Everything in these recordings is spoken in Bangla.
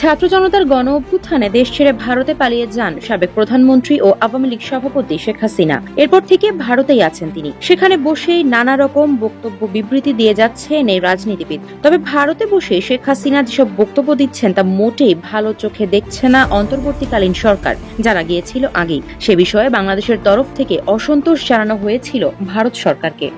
ছাত্র জনতার গণ অভ্যুত্থানে দেশ ছেড়ে ভারতে পালিয়ে যান সাবেক প্রধানমন্ত্রী ও আওয়ামী লীগ সভাপতি শেখ হাসিনা। এরপর থেকে ভারতেই আছেন তিনি। সেখানে বসেই নানা রকম বক্তব্য বিবৃতি দিয়ে যাচ্ছেন এই রাজনীতিবিদ। তবে ভারতে বসে শেখ হাসিনা যেসব বক্তব্য দিচ্ছেন তা মোটেই ভালো চোখে দেখছে না অন্তর্বর্তীকালীন সরকার, জানা গিয়েছিল আগেই। সে বিষয়ে বাংলাদেশের তরফ থেকে অসন্তোষ জানানো হয়েছিল ভারত সরকারকে।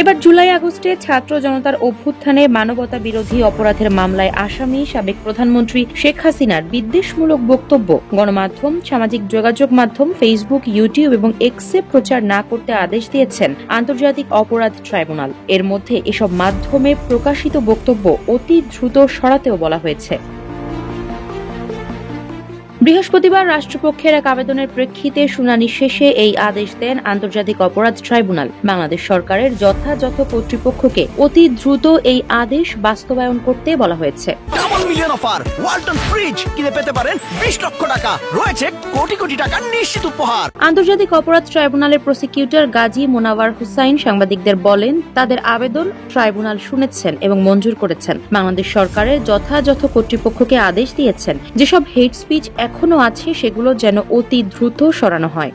এবার জুলাই আগস্টে ছাত্র জনতার অভ্যুত্থানে মানবতা বিরোধী অপরাধের মামলায় আসামি সাবেক প্রধানমন্ত্রী শেখ হাসিনার বিদ্বেষমূলক বক্তব্য। গণমাধ্যম, সামাজিক যোগাযোগ মাধ্যম ফেসবুক ইউটিউব এবং এক্সে প্রচার না করতে আদেশ দিয়েছেন আন্তর্জাতিক অপরাধ ট্রাইব্যুনাল। এর মধ্যে এসব মাধ্যমে প্রকাশিত বক্তব্য অতি দ্রুত সরাতেও বলা হয়েছে। বৃহস্পতিবার রাষ্ট্রপক্ষের এক আবেদনের প্রেক্ষিতে শুনানি শেষে এই আদেশ দেন আন্তর্জাতিক অপরাধ ট্রাইব্যুনাল। বাংলাদেশ সরকারের যথাযথ কর্তৃপক্ষকে অতি দ্রুত এই আদেশ বাস্তবায়ন করতে বলা হয়েছে। Double million offer Walton fridge কিনে পেতে পারেন বিশ লক্ষ টাকা। রয়েছে কোটি কোটি টাকার নিশ্চিত উপহার। আন্তর্জাতিক অপরাধ ট্রাইব্যুনালের প্রসিকিউটর গাজী মোনাওয়ার হুসাইন সাংবাদিকদের বলেন তাদের আবেদন ট্রাইব্যুনাল শুনেছেন এবং মঞ্জুর করেছেন। বাংলাদেশ সরকারের যথাযথ কর্তৃপক্ষকে আদেশ দিয়েছেন। যেসব হেড স্পিচ এখনও আছে সেগুলো যেন অতি দ্রুত সরানো হয়।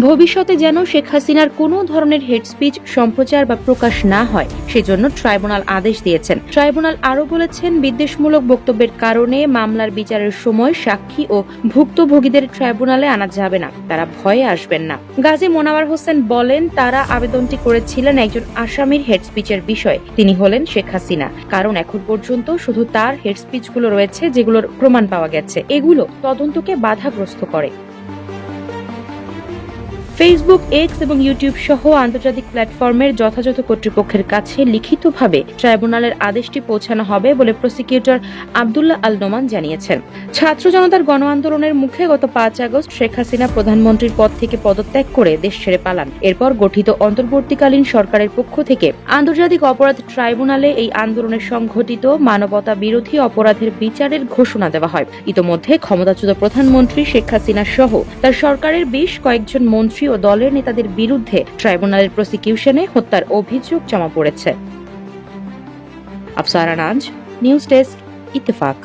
ভবিষ্যতে যেন শেখ হাসিনার কোনো ধরনের হেড স্পিচ, সম্প্রচার বা প্রকাশ না হয়, সেজন্য ট্রাইব্যুনাল আদেশ দিয়েছেন। ট্রাইব্যুনাল আরও বলেছেন, বিদ্বেষমূলক বক্তব্যের কারণে মামলার বিচারের সময় সাক্ষী ও ভুক্তভোগীদের ট্রাইব্যুনালে আনা যাবে না, তারা ভয়ে আসবেন না। গাজী মোনাওয়ার হোসেন বলেন, তারা আবেদনটি করেছিলেন একজন আসামির হেড স্পিচের বিষয়ে। তিনি হলেন শেখ হাসিনা। কারণ এখন পর্যন্ত শুধু তার হেড স্পিচগুলো রয়েছে, যেগুলোর প্রমাণ পাওয়া গেছে। এগুলো তদন্তকে বাধাগ্রস্ত করে। ফেসবুক এক্স এবং ইউটিউব সহ আন্তর্জাতিক প্ল্যাটফর্মের যথাযথ কর্তৃপক্ষের কাছে লিখিতভাবে ট্রাইব্যুনালের আদেশটি পৌঁছানো হবে বলে প্রসিকিউটর আবদুল্লাহ আল নোমান জানিয়েছেন। ছাত্র জনতার গণ আন্দোলনের মুখে গত পাঁচ আগস্ট শেখ হাসিনা প্রধানমন্ত্রীর পদ থেকে পদত্যাগ করে দেশ ছেড়ে পালান। এরপর গঠিত অন্তর্বর্তীকালীন সরকারের পক্ষ থেকে আন্তর্জাতিক অপরাধ ট্রাইব্যুনালে এই আন্দোলনের সংঘটিত মানবতা বিরোধী অপরাধের বিচারের ঘোষণা দেওয়া হয়। ইতোমধ্যে ক্ষমতাচ্যুত প্রধানমন্ত্রী শেখ হাসিনা সহ তার সরকারের বেশ কয়েকজন মন্ত্রী ও দলের নেতাদের বিরুদ্ধে ট্রাইব্যুনালের প্রসিকিউশনে হত্যার অভিযোগ জমা পড়েছে। Afsara Naz news desk, Ittefaq.